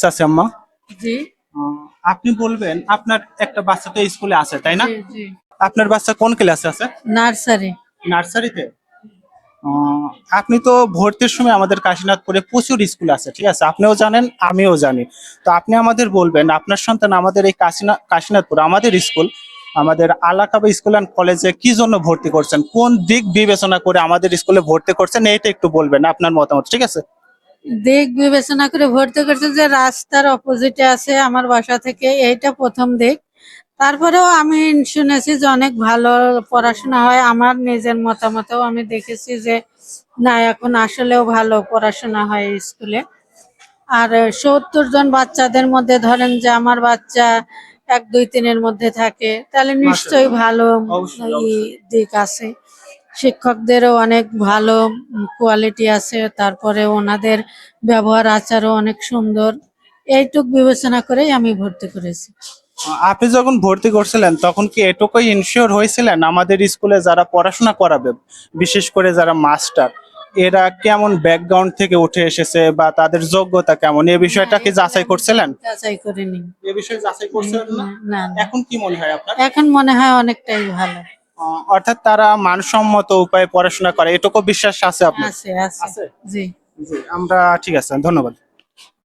চাচি আম্মা? জি। আপনি বলবেন আপনার একটা বাচ্চা তো স্কুলে আছে তাই না? আপনার বাচ্চা কোন ক্লাসে আছে? নার্সারি। নার্সারিতে? আপনি তো ভর্তির সময় আমাদের কাশীনাথপুরে প্রচুর স্কুল আছে ঠিক আছে? আপনিও জানেন আমিও জানি। তো আপনি আমাদের বলবেন আপনার সন্তান আমাদের এই কাশীনা কাশীনাথপুর আমাদের স্কুল আমাদের আলাকাবা স্কুল অ্যান্ড কলেজে কি জন্য ভর্তি করছেন? কোন দিক বিবেচনা করে আমাদের স্কুলে ভর্তি করছেন? এইটা একটু বলবেন আপনার মতামত ঠিক আছে? দিক বিবেচনা করে ভর্তি করছে যে রাস্তার অপোজিটে আছে আমার বাসা থেকে এইটা প্রথম দিক। তারপরেও আমি শুনেছি যে অনেক ভালো পড়াশোনা হয়। আমার নিজের মতামতেও আমি দেখেছি যে না এখন আসলেও ভালো পড়াশোনা হয় স্কুলে আর সত্তর জন বাচ্চাদের মধ্যে ধরেন যে আমার বাচ্চা এক দুই তিনের মধ্যে থাকে তাহলে নিশ্চয়ই ভালো দিক আছে। শিক্ষকদেরও অনেক ভালো কোয়ালিটি আছে তারপরে ওনাদের ব্যবহার আচারও অনেক সুন্দর। এইটুক বিবেচনা করেই আমি ভর্তি করেছি। আপনি যখন ভর্তি করছিলেন তখন কি এটুকুই ইনশিওর হয়েছিলেন আমাদের স্কুলে যারা পড়াশোনা করাবে বিশেষ করে যারা মাস্টার এরা কেমন ব্যাকগ্রাউন্ড থেকে উঠে এসেছে বা তাদের যোগ্যতা কেমন? এই বিষয়টা কি যাচাই করছিলেন? যাচাই করিনি। এ বিষয়ে যাচাই করছিলেন না। এখন কি মনে হয় আপনার? এখন মনে হয় অনেকটাই ভালো। অর্থাৎ তারা মানসম্মত উপায়ে পড়াশোনা করে। এটুকু বিশ্বাস আছে আপনার? আছে আছে। আছে? জি। জি আমরা ঠিক আছে ধন্যবাদ।